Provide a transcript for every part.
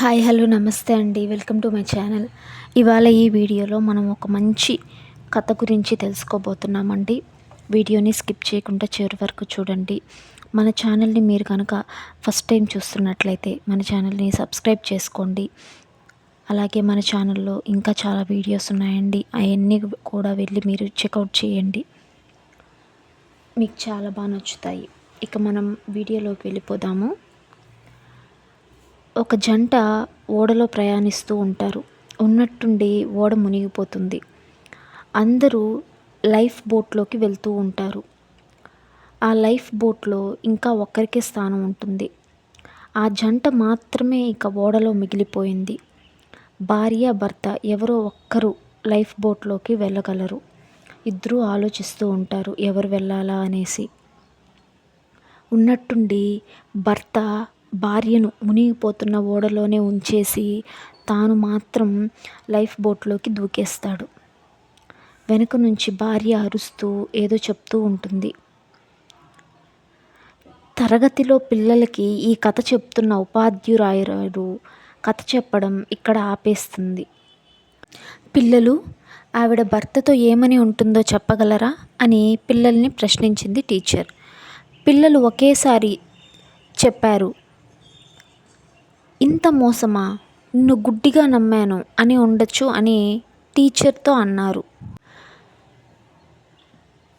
Hi hello నమస్తే అండి. Welcome to my channel. ఇవాళ ఈ వీడియోలో మనం ఒక మంచి కథ గురించి తెలుసుకోబోతున్నామండి. వీడియోని స్కిప్ చేయకుండా చివరి వరకు చూడండి. మన ఛానల్ని మీరు కనుక ఫస్ట్ టైం చూస్తున్నట్లయితే మన ఛానల్ని సబ్స్క్రైబ్ చేసుకోండి. అలాగే మన ఛానల్లో ఇంకా చాలా వీడియోస్ ఉన్నాయండి. అవన్నీ కూడా వెళ్ళి మీరు చెక్అవుట్ చేయండి. మీకు చాలా బాగా నచ్చుతాయి. ఇక మనం వీడియోలోకి వెళ్ళిపోదాము. ఒక జంట ఓడలో ప్రయాణిస్తూ ఉంటారు. ఉన్నట్టుండి ఓడ మునిగిపోతుంది. అందరూ లైఫ్ బోట్లోకి వెళ్తూ ఉంటారు. ఆ లైఫ్ బోట్లో ఇంకా ఒక్కరికే స్థానం ఉంటుంది. ఆ జంట మాత్రమే ఇక ఓడలో మిగిలిపోయింది. భార్య భర్త ఎవరో ఒక్కరు లైఫ్ బోట్లోకి వెళ్ళగలరు. ఇద్దరూ ఆలోచిస్తూ ఉంటారు ఎవరు వెళ్ళాలా అనేసి. ఉన్నట్టుండి భర్త భార్యను మునిగిపోతున్న ఓడలోనే ఉంచేసి తాను మాత్రం లైఫ్ బోట్లోకి దూకేస్తాడు. వెనుక నుంచి భార్య అరుస్తూ ఏదో చెప్తూ ఉంటుంది. తరగతిలో పిల్లలకి ఈ కథ చెప్తున్న ఉపాధ్యురాయురాడు కథ చెప్పడం ఇక్కడ ఆపేస్తుంది. పిల్లలు ఆవిడ భర్తతో ఏమని ఉంటుందో చెప్పగలరా? అని పిల్లల్ని ప్రశ్నించింది టీచర్. పిల్లలు ఒకేసారి చెప్పారు ఇంత మోసమా? నిన్ను గుడ్డిగా నమ్మాను అని ఉండొచ్చు అని టీచర్తో అన్నారు.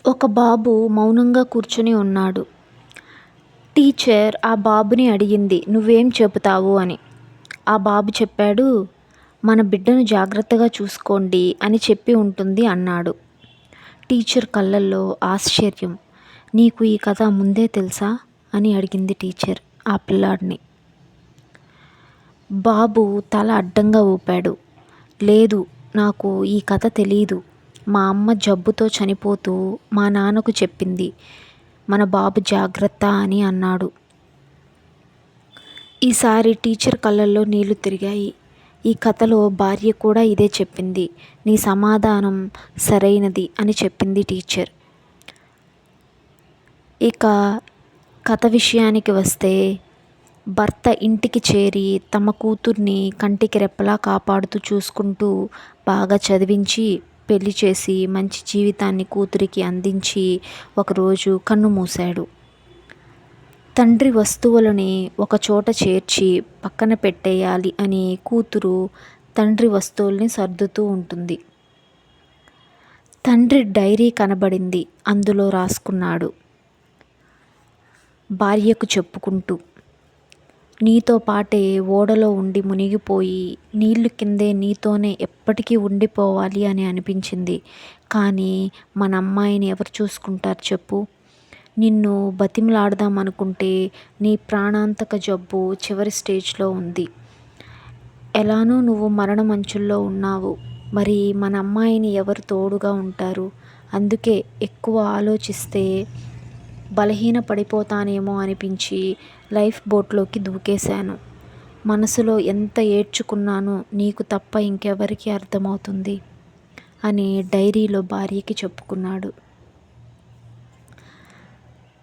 ఒక బాబు మౌనంగా కూర్చొని ఉన్నాడు. టీచర్ ఆ బాబుని అడిగింది నువ్వేం చెబుతావు? అని. ఆ బాబు చెప్పాడు మన బిడ్డను జాగ్రత్తగా చూసుకోండి అని చెప్పి ఉంటుంది అన్నాడు. టీచర్ కళ్ళల్లో ఆశ్చర్యం నీకు ఈ కథ ముందే తెలుసా? అని అడిగింది టీచర్ ఆ పిల్లాడిని. బాబు తల అడ్డంగా ఊపాడు. లేదు నాకు ఈ కథ తెలీదు. మా అమ్మ జబ్బుతో చనిపోతూ మా నాన్నకు చెప్పింది. మన బాబు జాగ్రత్త అని అన్నాడు. ఈసారి టీచర్ కళ్ళల్లో నీళ్ళు తిరిగాయి. ఈ కథలో భార్య కూడా ఇదే చెప్పింది. నీ సమాధానం సరైనది అని చెప్పింది టీచర్. ఇక కథ విషయానికి వస్తే భర్త ఇంటికి చేరి తమ కూతుర్ని కంటికి రెప్పలా కాపాడుతూ చూసుకుంటూ బాగా చదివించి పెళ్ళి చేసి మంచి జీవితాన్ని కూతురికి అందించి ఒకరోజు కన్ను మూశాడు. తండ్రి వస్తువులని ఒకచోట చేర్చి పక్కన పెట్టేయాలి అని కూతురు తండ్రి వస్తువుల్ని సర్దుతూ ఉంటుంది. తండ్రి డైరీ కనబడింది అందులో రాసుకున్నాడు. భార్యకు చెప్పుకుంటూ నీతో పాటే ఓడలో ఉండి మునిగిపోయి నీళ్ళు కిందే నీతోనే ఎప్పటికీ ఉండిపోవాలి అని అనిపించింది. కానీ మన అమ్మాయిని ఎవరు చూసుకుంటారు చెప్పు? నిన్ను బతిమలాడదాం అనుకుంటే నీ ప్రాణాంతక జబ్బు చివరి స్టేజ్లో ఉంది. ఎలానూ నువ్వు మరణ మంచుల్లో ఉన్నావు. మరి మన అమ్మాయిని ఎవరు తోడుగా ఉంటారు? అందుకే ఎక్కువ ఆలోచిస్తే బలహీన పడిపోతానేమో అనిపించి లైఫ్ బోట్లోకి దూకేశాను. మనసులో ఎంత ఏడ్చుకున్నానో నీకు తప్ప ఇంకెవరికి అర్థమవుతుంది అని డైరీలో భార్యకి చెప్పుకున్నాడు.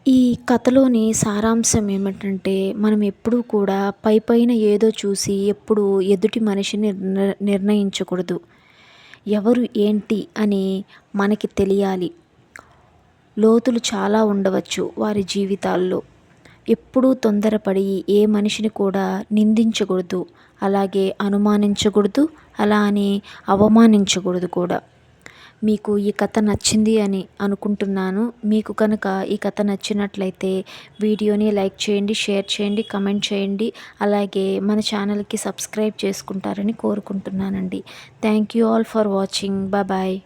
ఈ కథలోని సారాంశం ఏమిటంటే మనం ఎప్పుడూ కూడా పై పైన ఏదో చూసి ఎప్పుడు ఎదుటి మనిషిని నిర్ణయించకూడదు. ఎవరు ఏంటి అని మనకి తెలియాలి. లోతులు చాలా ఉండవచ్చు వారి జీవితాల్లో. ఎప్పుడూ తొందరపడి ఏ మనిషిని కూడా నిందించకూడదు అలాగే అనుమానించకూడదు అలా అని అవమానించకూడదు కూడా. మీకు ఈ కథ నచ్చింది అని అనుకుంటున్నాను. మీకు కనుక ఈ కథ నచ్చినట్లయితే వీడియోని లైక్ చేయండి షేర్ చేయండి కమెంట్ చేయండి అలాగే మన ఛానల్కి సబ్స్క్రైబ్ చేసుకుంటారని కోరుకుంటున్నానండి. Thank you all for watching. Bye.